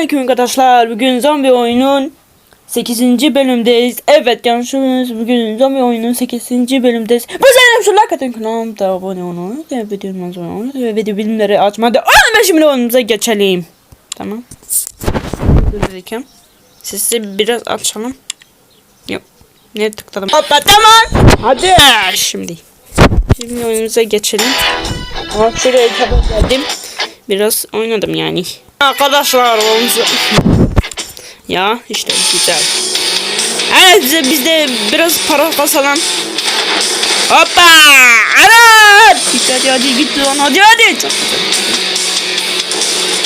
Selamünaleyküm arkadaşlar. Bugün zombi oyunun 8. bölümdeyiz. Evet yanlışlıkla bugün zombi oyunun 8. bölümdeyiz. Bu sefer şu like atın kanalıma da abone olun. Ve videomu sonra. Ve video bilimleri açmadı. Onu şimdi oyunumuza geçelim. Tamam. Durdururken. Sesi biraz açalım. Yok. Ne tıkladım? Hoppa tamam. Hadi şimdi. Şimdi oyunumuza geçelim. Ama şuraya kadar geldim. Biraz oynadım yani. Arkadaşlar oyunumuza... ya işte güzel. Evet bize biz de biraz para kasalım. Hoppa! Evet! Hadi hadi hadi git lan hadi hadi. Çok güzel.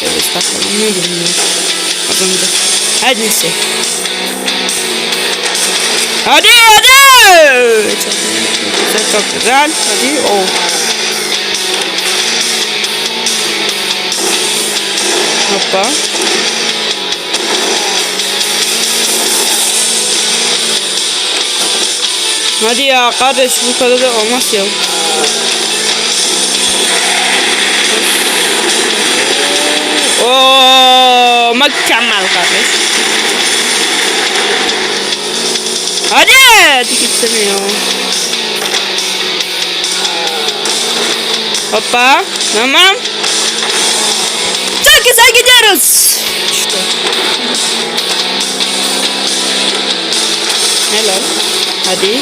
Evet bakalım ne geliyor. Önce. Hadi neyse. Hadi hadi. Çok güzel çok güzel. Hadi oh. Hoppa. Hadi ya kardeş bu kadar da olmaz ya. Oo, mükemmel kardeş. Hadi, gitsene Hoppa, tamam. İşte. Helal. Hadi.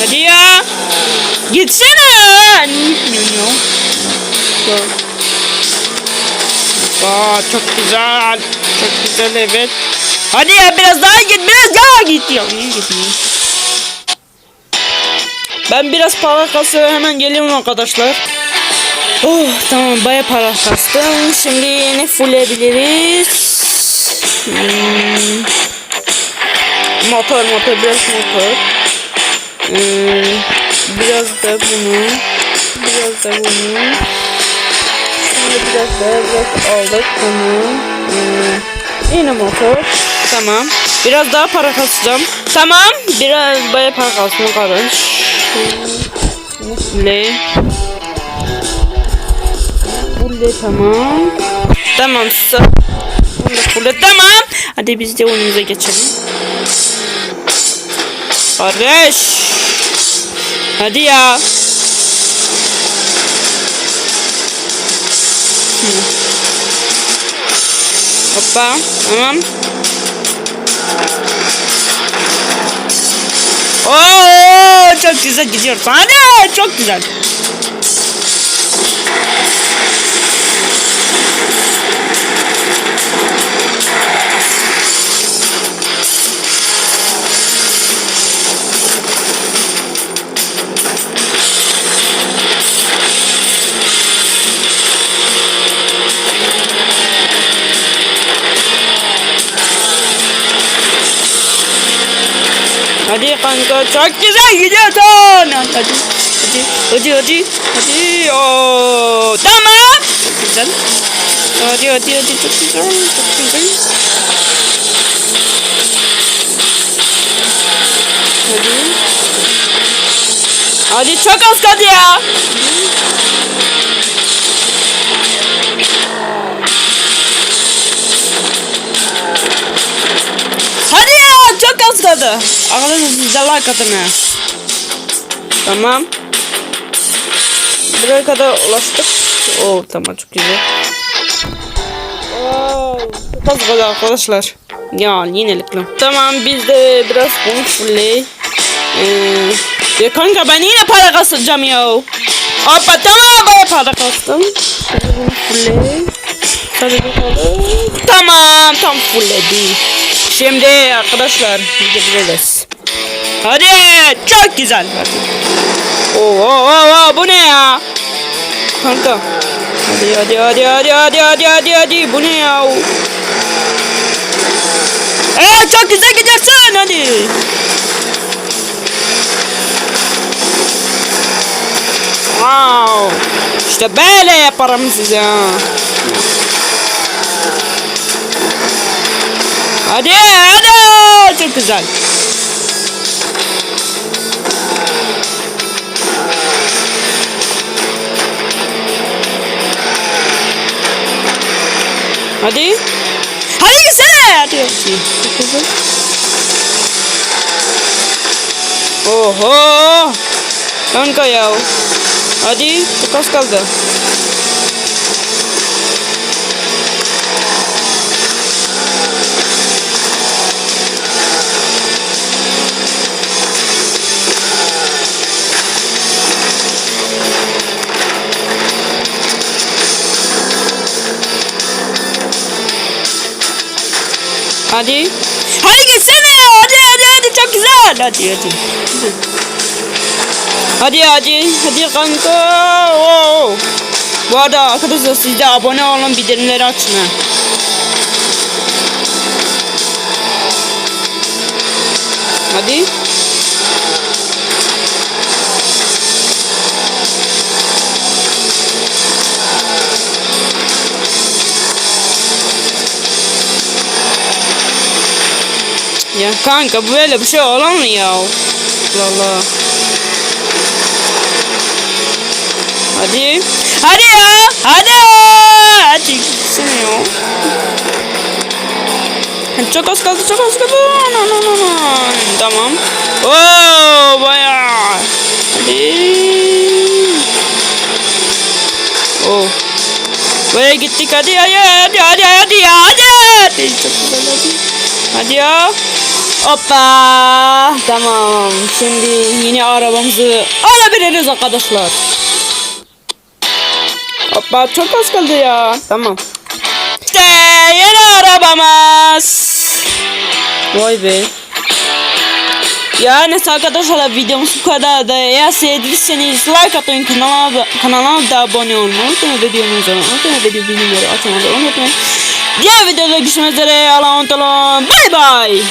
Hadi ya. Gitsene. Gitmiyor. Aa, çok güzel. Çok güzel evet. Hadi ya biraz daha git biraz daha git ya. Niye gitmiyor? Ben biraz para kasıyorum hemen geliyorum arkadaşlar. Oh tamam baya para kastım. Şimdi ne fulleyebiliriz? Hmm. Motor motor biraz motor. Hmm. Biraz da bunu. Biraz da bunu. Şimdi biraz da biraz aldık bunu. Hmm. Yine motor. Tamam. Biraz daha para kasacağım. Tamam. Biraz baya para kastım kardeş. Fulle. Fulle tamam. Tamam. Fulle fulle tamam. Hadi biz de oyunumuza geçelim. Kardeş. Hadi ya. Hoppa. Tamam. Oo, çok güzel gidiyor. Hadi çok güzel. Hadi kanka çok güzel gidiyorsun. Hadi hadi hadi hadi hadi. Oo, tamam. Çok güzel. Hadi hadi hadi çok güzel çok güzel. Hadi. Hadi çok az kaldı ya. Hadi ya çok az kaldı. Like atın ya. Tamam. Buraya kadar ulaştık. Oo tamam çok güzel. Oo, çok az arkadaşlar. Ya yenilikle. Tamam biz de biraz bunu fulley. Ee, ya kanka ben yine para kasacağım ya. Hoppa tamam baya para kastım. Tamam tam fullledi. Şimdi arkadaşlar gidebiliriz. Hadi çok güzel. Oo, oo, oo, bu ne ya? Kanka. Hadi hadi hadi hadi hadi hadi hadi hadi bu ne ya? Ee çok güzel gidersin hadi. Wow. İşte böyle yaparım size. ha. Hadi hadi çok güzel. Hadi. Hadi gitsene. Hadi. Oho. Kanka ya. Hadi. Çok az kaldı. Hadi. Hadi gitsene. Hadi hadi hadi çok güzel. Hadi hadi. Hadi hadi. Hadi kanka. Oo. Bu arada arkadaşlar siz de abone olun bildirimleri açın ha. Hadi. Kanka böyle bir şey olur mu ya? Allah. Hadi. Hadi ya. Hadi. Hadi gitsin ya. Çok az kaldı, çok az kaldı. No, no, no, no. Tamam. Oo, bayağı. Hadi. Oh. Buraya gittik hadi hadi hadi hadi hadi hadi. Hadi çok güzel hadi. Hadi ya. Hoppa. Tamam. Şimdi yeni arabamızı alabiliriz arkadaşlar. Hoppa çok az kaldı ya. Tamam. İşte yeni arabamız. Vay be. Yani arkadaşlar videomuz bu kadar da eğer sevdiyseniz like atın kanala kanala da abone olun. Unutmayın videomuzu unutmayın video bildirimleri açmayı unutmayın. Diğer videoda görüşmek üzere. Allah'a emanet olun. Bye bye.